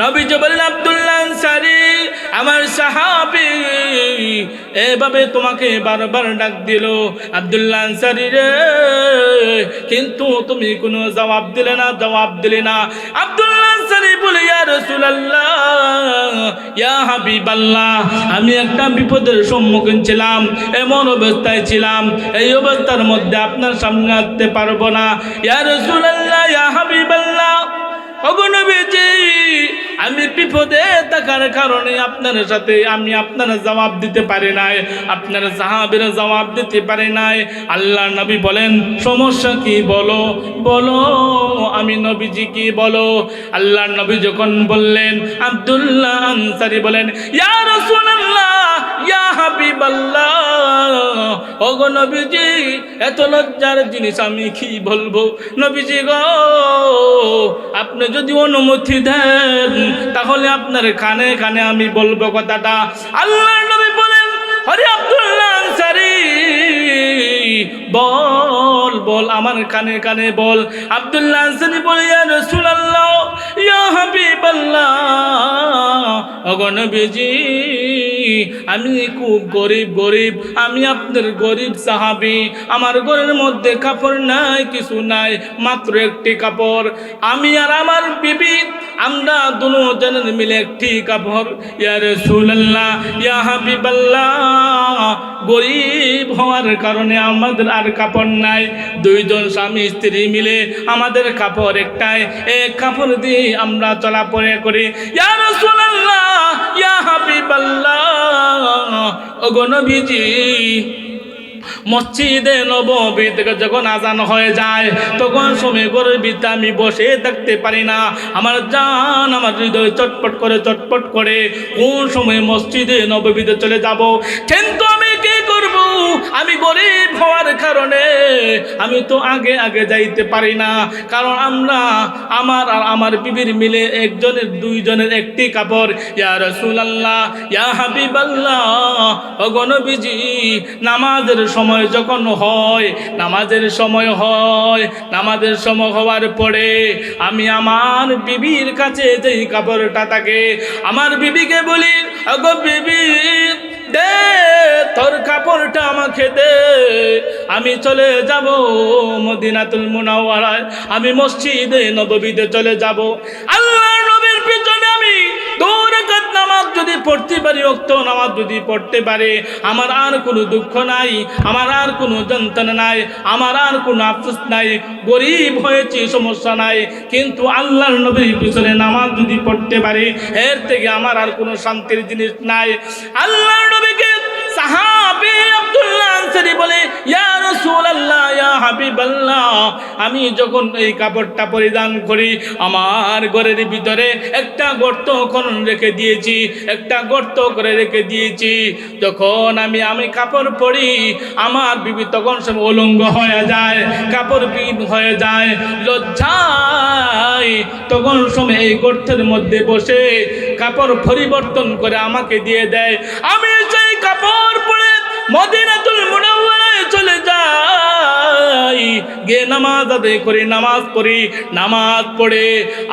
নবীজি বলেন, আব্দুল্লাহ আমার সাহাবি এভাবে তোমাকে বারবার ডাক দিল। আব্দুল্লাহ আনসারি রে, কিন্তু তুমি কোনো জবাব দিলে না, জবাব দিলে না। আব্দুল্লাহ আনসারি বলে, ইয়া রাসূলুল্লাহ, ইয়া হাবিবাল্লাহ, আমি একটা বিপদের সম্মুখীন ছিলাম, এমন অবস্থায় ছিলাম। এই অবস্থার মধ্যে আপনার সামনে আসতে পারব না। ইয়া রাসূলুল্লাহ, ইয়া অগণবীজি আমি বিপদে থাকার কারণে আপনার সাথে আমি আপনার জবাব দিতে পারি নাই, আপনার সাহাবের জবাব দিতে পারি নাই। আল্লাহ নবী বলেন, সমস্যা কি বলো? বলো, আমি নবীজি কি বলো? আল্লাহ নবী যখন বললেন, আবদুল্লাহ আনসারি বলেন, ইয়া রাসূলুল্লাহ ইয়া হাবিবাল্লাহ। ওগো নবীজি, এত লজ্জার জিনিস আমি কি বলব? নবীজি গো, আপনি যদি অনুমতি দেন, তাহলে আপনার কানে কানে আমি বলব কথাটা। আল্লাহ নবী বলেন, হরে আব্দুল্লাহ আনসারি। বল বল, আমার কানে কানে বল। আব্দুল্লাহ বলে, ইয়া আমি খুব গরিব গরিব, আমি আপনার গরিব সাহাবি, আমার ঘরের মধ্যে কাপড় নাই, কিছু নাই, মাত্র একটি কাপড়। আমি আর আমার বিবি, আমরা দুজনের মিলে একটি কাপড়। ইয়া রাসূলুল্লাহ, ইয়া হাবিবাল্লাহ গরিব হওয়ার কারণে আমাদের আর কাপড় নাই। দুইজন স্বামী, স্ত্রী মিলে আমাদের কাপড় একটাই এক কাপড় দিয়ে আমরা চলাফেরা করি। ইয়া রাসূলুল্লাহ, ইয়া হাবিবাল্লাহ মসজিদে নবী থেকে যখন আজান হয়ে যায়, তখন সময় গরের ভিতরে আমি বসে থাকতে পারি না। আমার জান আমার হৃদয় চটপট করে চটপট করে, কোন সময় মসজিদে নবীতে চলে যাব? কিন্তু আমি আমি গরিব হওয়ার কারণে আমি তো আগে আগে যাইতে পারি না। কারণ আমরা, আমার আর আমার বিবির মিলে একজনের, দুইজনের একটি কাপড়। ইয়া রাসূলুল্লাহ, ইয়া হাবিবাল্লাহ। ও গণবিজি নামাজের সময় যখন হয়, নামাজের সময় হয়, নামাজের সময় হওয়ার পরে আমি আমার বিবির কাছে যেই কাপড়টা থাকে, আমার বিবিকে বলি অগ বিবি দে, তোর কাপড়টা আমাকে দে। আমি চলে যাব মদিনাতুল মুনাওয়ারায়, আমি মসজিদে, নববীতে চলে যাব। আল্লাহ নবীর পিছনে আমি দৌড়াকাত নামাজ যদি পড়তে পারি অক্ত নামাজ যদি পড়তে পারে, আমার আর কোনো দুঃখ নাই, আমার আর কোনো যন্ত্রণা নাই, আমার আর কোনো আফসোস নাই, গরিব হয়েছি, সমস্যা নাই, কিন্তু আল্লাহর নবীর পিছনে নামাজ যদি পড়তে পারি, এর থেকে আমার আর কোনো শান্তির জিনিস নাই। আল্লাহর নবীকে আব্দুল্লাহ আনসারী বলে, ইয়া হাবিবাল্লাহ, আমি যখন এই কাপড়টা পরিধান করি, আমার ঘরের ভিতরে একটা গর্ত খনন রেখে দিয়েছি, একটা গর্ত করে রেখে দিয়েছি। যখন আমি আমি কাপড় পরি, আমার বিবি তখন সব উলঙ্গ হয়ে যায়, কাপড় বিন হয়ে যায়, লজ্জায় তখন সময় এই গর্তের মধ্যে বসে কাপড় পরিবর্তন করে আমাকে দিয়ে দেয়। আমি সেই কাপড় মদিনাতুল মুনাওয়ারায় চলে যাই গিয়ে নামাজ আদায় করি, নামাজ পড়ি, নামাজ পড়ে।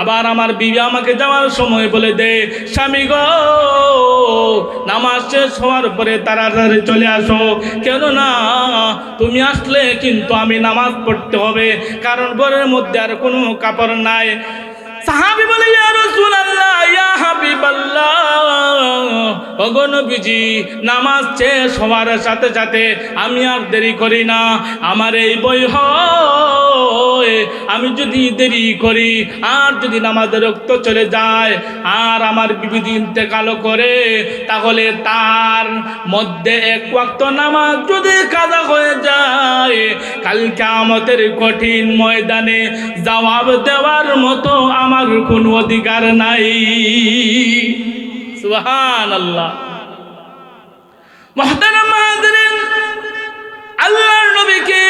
আবার আমার বিবি আমাকে যাওয়ার সময় বলে দে, স্বামী গো, নামাজ শেষ হওয়ার পরে তাড়াতাড়ি চলে আসো। কেন না তুমি আসলে কিন্তু আমি নামাজ পড়তে হবে, কারণ ঘরের মধ্যে আর কোনো কাপড় নাই। সাহাবি বলে, ইয়া রাসূলুল্লাহ, ইয়া নামাজ শেষ হওয়ার সাথে সাথে আমি আর দেরি করি না। আমার এই বই আমি যদি দেরি করি, আর যদি নামাজের রক্ত চলে যায়, আর আমার বিবিধি ইন্তেকালও করে, তাহলে তার মধ্যে এক ওয়াক্ত নামাজ যদি কাজা হয়ে যায় কালকে আমাদের কঠিন ময়দানে জবাব দেওয়ার মতো আমার কোনো অধিকার নাই। সুবহান আল্লাহ আল্লাহর নবীকে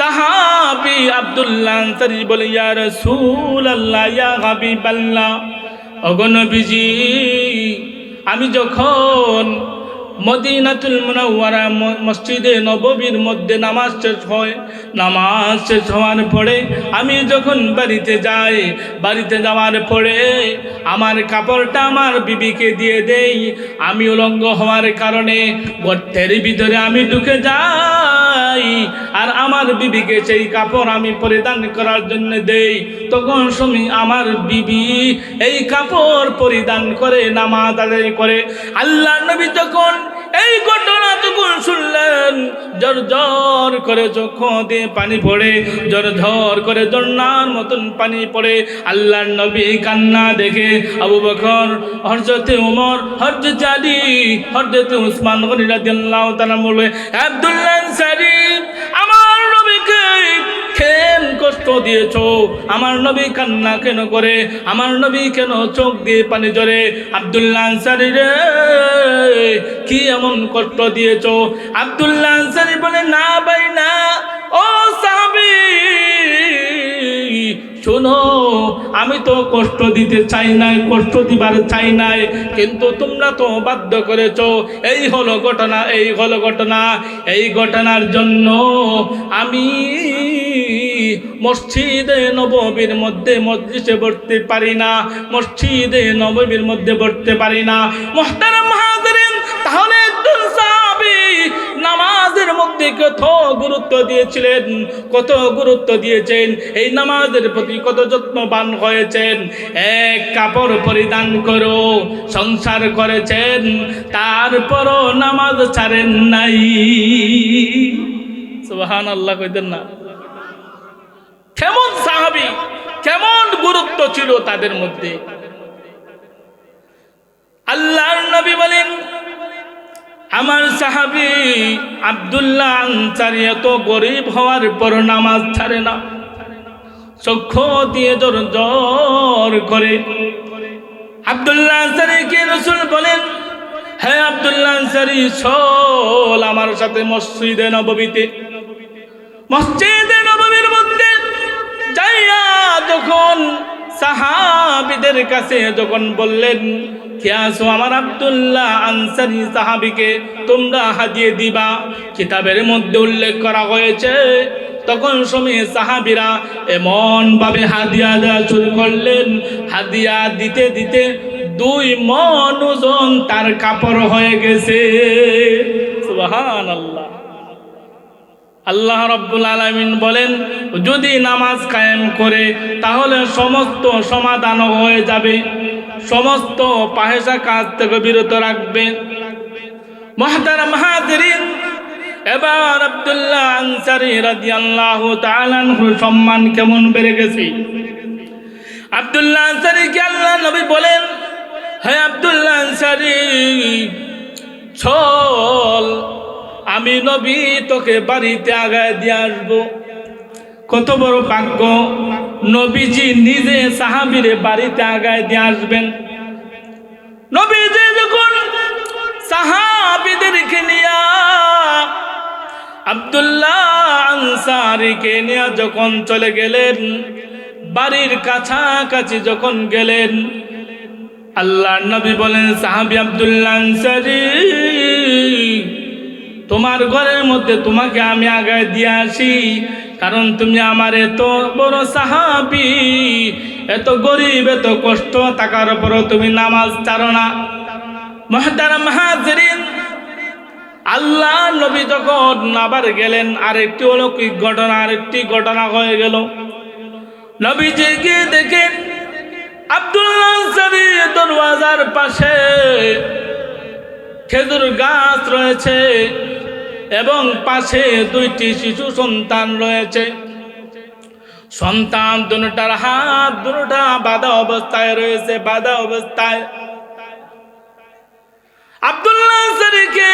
সাহাবি আব্দুল্লাহ আনসারী বলে, ইয়া রাসূলুল্লাহ, ইয়া হাবিবাল্লাহ ওগো নবীজি, আমি যখন মদিনাতুল মুনাওয়ারা মসজিদে নববীর মধ্যে নামাজ শেষ হয়। নামাজ শেষ হওয়ার পরে আমি যখন বাড়িতে যাই, বাড়িতে যাওয়ার পরে আমার কাপড়টা আমার বিবিকে দিয়ে দেই। আমি উলঙ্গ হওয়ার কারণে গর্তের ভিতরে আমি ঢুকে যাই আর আমার বিবিকে সেই কাপড় আমি পরিধান করার জন্য দেই। তখন সময় আমার বিবি এই কাপড় পরিধান করে, নামাজ আদায় করে। আল্লাহ নবী যখন এই ঘটনা যখন শুনলেন জর জর করে চোখ দিয়ে পানি পড়ে জর ঝর করে জন্নার মতন পানি পড়ে, আল্লাহর নবী কান্না দেখে আবু বখর হরজতে উমর হরজতে আলী হরজতে উসমান গনিরা দিল্লাহ তারা বলে আব্দুল্লাহ দিয়েছ? আমার নবী কান্না কেন করে? আমার নবী কেন চোখ দিয়ে পানি জরে আব্দুল্লাহ আনসারি রে, কি এমন কষ্ট দিয়েছ? আব্দুল্লাহ আনসারি বলে, না ভাই, না। ও সাহাবি, শোনো, আমি তো কষ্ট দিতে চাই নাই, কষ্ট দিবার চাই নাই, কিন্তু তোমরা তো বাধ্য করেছ। এই হলো ঘটনা, এই হলো ঘটনা। এই ঘটনার জন্য আমি মসজিদে নববীর মধ্যে মসজিদে বসতে পারি না, মসজিদে নববীর মধ্যে বসতে পারি না। মোহতারাম হাজরিন তাহলে একজন সাহাবী নামাজের মধ্যে কত গুরুত্ব দিয়েছিলেন, কত গুরুত্ব দিয়েছেন, এই নামাজের প্রতি কত যত্নবান হয়েছেন, এক কাপড় পরিধান করো, সংসার করেছেন, তারপরও নামাজ ছাড়েন নাই। সুবাহান আল্লাহ কইতেন না। কেমন সাহাবি, কেমন গুরুত্ব ছিল তাদের মধ্যে? আল্লাহর নবী বলেন, আমার সাহাবি আব্দুল্লাহ আনসারি এত গরিব হওয়ার পর নামাজ ছাড়ে না। চক্ষু দিয়ে জোর জোর করে। আব্দুল্লাহ আনসারিকে রসুল বলেন হ্যাঁ আব্দুল্লাহ আনসারি, চল আমার সাথে মসজিদে নববীতে। মসজিদে যখন সাহাবিদের কাছে যখন বললেন আসো আমার আব্দুল্লাহ আনসারি সাহাবিকে তোমরা হাদিয়ে দিবা। কিতাবের মধ্যে উল্লেখ করা হয়েছে, তখন সময় সাহাবিরা এমন ভাবে হাদিয়া দেওয়া শুরু করলেন। হাদিয়া দিতে দিতে দুই মন তার কাপড় হয়ে গেছে। সুবহান আল্লাহ আল্লাহ রব্বুল আলমিন বলেন, যদি নামাজ কায়েম করে, তাহলে সমস্ত সমাধান হয়ে যাবে। সমস্ত পাহেসা কাজ থেকে বিরত রাখবে। মহাতারা মাহাদিন এবার আব্দুল্লাহ আনসারি রাদিয়াল্লাহু তাআলার সম্মান কেমন বেড়ে গেছে? আব্দুল্লাহ আনসারিকে আল্লাহ নবী বলেন, হে আব্দুল্লাহ আনসারি, চল। আমি নবী, তোকে বাড়িতে আগায় দিয়ে আসব। কত বড় ভাগ্য। নবীজি নিজে সাহাবিরে বাড়িতে আগায় দিয়ে আসবেন। নবীজি যখন সাহাবিদেরকে নিয়া আব্দুল্লাহ আনসারিকে নিয়ে যখন চলে গেলেন, বাড়ির কাছাকাছি যখন গেলেন আল্লাহ নবী বলেন, সাহাবি আব্দুল্লাহ আনসারি তোমার ঘরের মধ্যে তোমাকে আমি আগায় দিয়ে আসি। কারণ তুমি আমার এত বড় সাহাবি, এত গরিব, এত কষ্ট, থাকার পরও তুমি নামাজ ছাড়ো না। মহতারাম হাজরিন, আল্লাহ নবী যখন আবার গেলেন, আরেকটি অলৌকিক ঘটনা, আরেকটি ঘটনা হয়ে গেল। নবীজি গিয়ে দেখেন আব্দুল্লাহ দরওয়াজার পাশে খেজুর গাছ রয়েছে। এবং পাশে দুইটি শিশু সন্তান রয়েছে। সন্তান দুটার হাত দুটা বাধা অবস্থায় রয়েছে, বাধা অবস্থায়। আব্দুল্লাহ আনসারীকে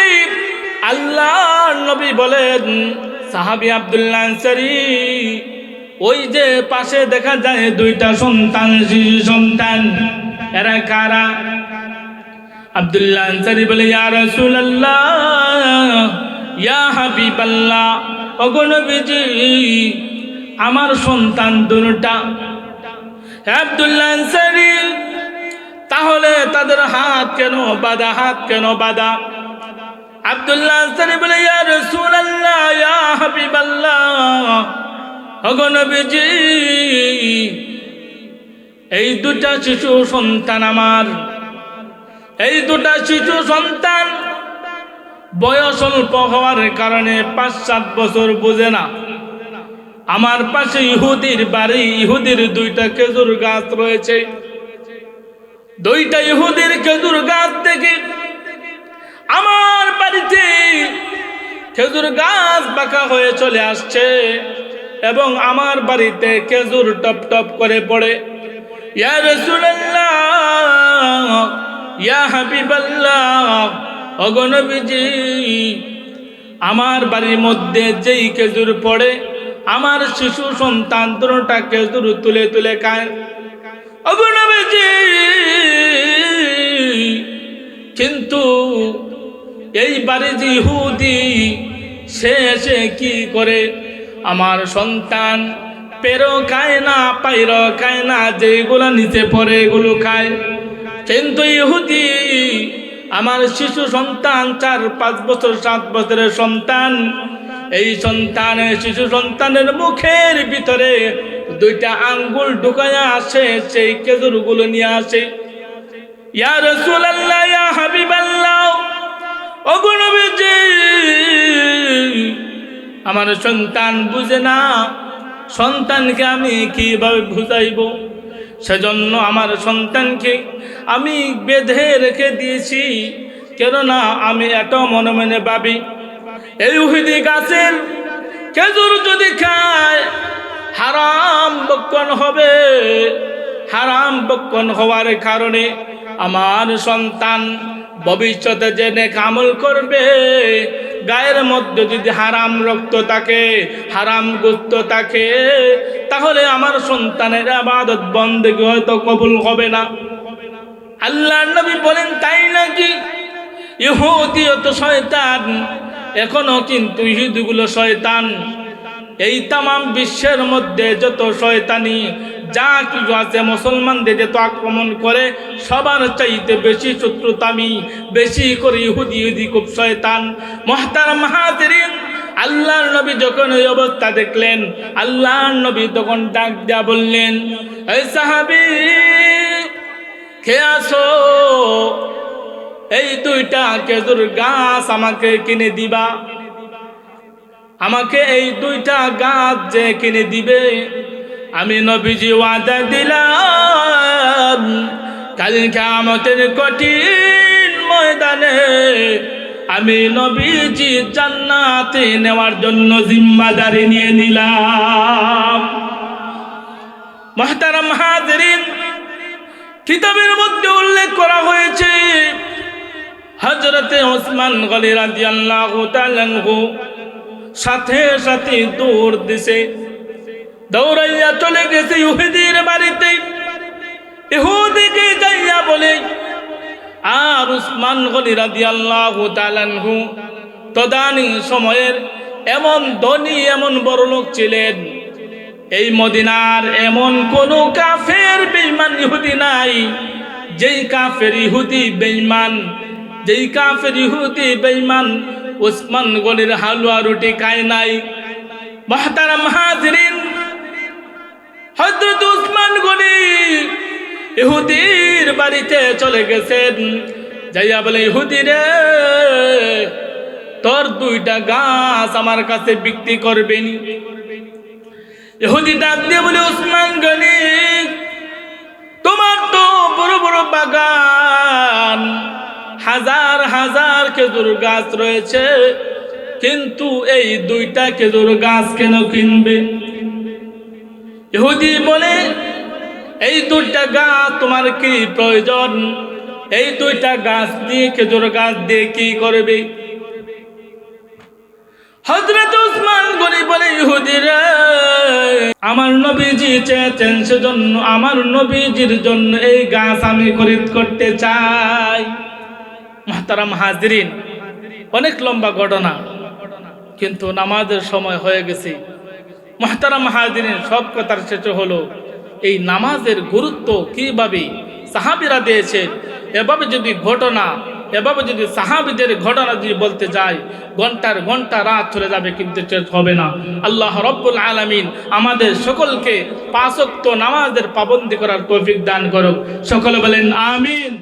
আল্লাহ নবী বলেন, সাহাবি আব্দুল্লাহ আনসারী ওই যে পাশে দেখা যায় দুইটা সন্তান, শিশু সন্তান, এরা কারা? আব্দুল্লাহ আনসারী বলে, ইয়া রাসূলুল্লাহ ইয়া হাবিবাল্লাহ, ওগো নবীজি, আমার সন্তান দুটা। আব্দুল্লাহ তাহলে তাদের হাত কেন বাধা, হাত কেন বাধা? আব্দুল্লাহ বলে, ইয়া এই দুটা শিশু সন্তান আমার, এই দুটা শিশু সন্তান বয়স অল্প হওয়ার কারণে পাঁচ সাত বছর বোঝে না। আমার পাশে ইহুদির বাড়ি, ইহুদির দুইটা খেজুর গাছ রয়েছে। দুইটা ইহুদির খেজুর গাছ থেকে আমার বাড়িতে খেজুর গাছ বাঁকা হয়ে চলে আসছে এবং আমার বাড়িতে খেজুর টপ টপ করে পড়ে। ইয়া রাসূলুল্লাহ, ইয়া হাবিবাল্লাহ অগণবীজি আমার বাড়ির মধ্যে যেই খেজুর পড়ে, আমার শিশু সন্তান দুটা খেজুর তুলে তুলে খায়। অগণবীজি কিন্তু এই বাড়ি ইহুদি, সে এসে কি করে? আমার সন্তান পেরো খায় না, পাইর খায় না, যেগুলো নিচে পড়ে এগুলো খায়। কিন্তু ইহুদি আমার শিশু সন্তান, চার, পাঁচ বছর, সাত বছরের সন্তান। এই সন্তানের, শিশু সন্তানের মুখের ভিতরে দুইটা আঙ্গুল ঢুকায়া আসে, সেই খেজুরগুলো নিয়ে আসে। ইয়া অগুণবীজি আমার সন্তান বুঝে না, সন্তানকে আমি কীভাবে বুঝাইব? সেজন্য আমার সন্তানকে আমি বেঁধে রেখে দিয়েছি। কেননা আমি এত মনে মনে ভাবি। এই উহিদি গাছের খেজুর যদি খায়, হারাম বক্ষণ হবে। হারাম বক্ষণ হওয়ার কারণে আমার সন্তান ভবিষ্যতে যে কামল করবে গায়ের মধ্যে যদি হারাম রক্ত থাকে, হারাম গুপ্ত থাকে, তাহলে আমার সন্তানের আবাদত বন্দেগী হয়তো কবুল হবে না। আল্লাহ নবী বলেন, তাই নাকি? ইহুদিও তো শয়তান, এখনও কিন্তু ইহুদিগুলো শয়তান। এই তামাম বিশ্বের মধ্যে যত শয়তানি যা কিছু আছে, মুসলমানদের যে তো আক্রমণ করে, সবার চাইতে বেশি শত্রুতামি বেশি করে ইহুদি ইহুদি খুব শয়তান। মহতার মাহাতিরিন আল্লাহর নবী যখন ওই অবস্থা দেখলেন, আল্লাহর নবী তখন ডাক দেয়া বললেন, এই সাহাবি খেয়ে আসো এই দুইটা খেজুর গাছ আমাকে কিনে দিবা। আমাকে এই দুইটা গাছ যে কিনে দিবে আমি নবীজি ওয়াদা দিলাম কাল কামতের কঠিন ময়দানে আমি নবীজি জান্নাতে নেওয়ার জন্য জিম্মাদারি নিয়ে নিলাম। মহতারাম হাজরিন, কিতাবের মধ্যে উল্লেখ করা হয়েছে হজরতে ওসমান গলি রাদিয়াল্লাহু তাআলা সাথে সাথে দৌড় দিছে। দৌড়াইয়া চলে গেছে ইহুদির বাড়িতে। ইহুদিকে যাইয়া বলে, আর উসমান গনি রাদি আল্লাহ তালানহু তদানি সময়ের এমন ধনী, এমন বড় লোক ছিলেন। এই মদিনার এমন কোন কাফের বেইমান ইহুদি নাই। যেই কাফের ইহুদি বেইমান যেই কাফের ইহুদি বেইমান উসমান গনির হালুয়া রুটি খায় নাই। মহতারাম হাজরিন হজরত উসমান গনি ইহুদির বাড়িতে চলে গেছেন। যাইয়া বলে, ইহুদি রে, তোর দুইটা গাছ আমার কাছে বিক্রি করবেনি। ইহুদি ডাক দিয়ে বলে, উসমান গনি, তোমার তো বড় বড় বাগান, হাজার হাজার খেজুর গাছ রয়েছে, কিন্তু এই দুইটা খেজুর গাছ কেন কিনবে? ইহুদি বলে, এই দুইটা গাছ তোমার কি প্রয়োজন? এই দুইটা গাছ দিয়ে খেজুর গাছ দিয়ে কি করবে? হজরত উসমান গনি বলে ইহুদিরা আমার নবীজি চেয়েছেন সেজন্য, আমার নবীজির জন্য এই গাছ আমি খরিদ করতে চাই। মাহতারাম হাজরিন, অনেক লম্বা ঘটনা, কিন্তু নামাজের সময় হয়ে গেছে। মাহতারাম হাজরিন সব কথার শেষে হলো। এই নামাজের গুরুত্ব কীভাবে সাহাবিরা দিয়েছে এভাবে যদি ঘটনা, এভাবে যদি সাহাবিদের ঘটনা যদি বলতে যাই, ঘণ্টার ঘণ্টা রাত চলে যাবে কিন্তু হবে না। আল্লাহ রব্বুল আলমিন আমাদের সকলকে পাঁচক্ত নামাজের পাবন্দি করার তৌফিক দান করুক। সকলে বলেন, আমিন।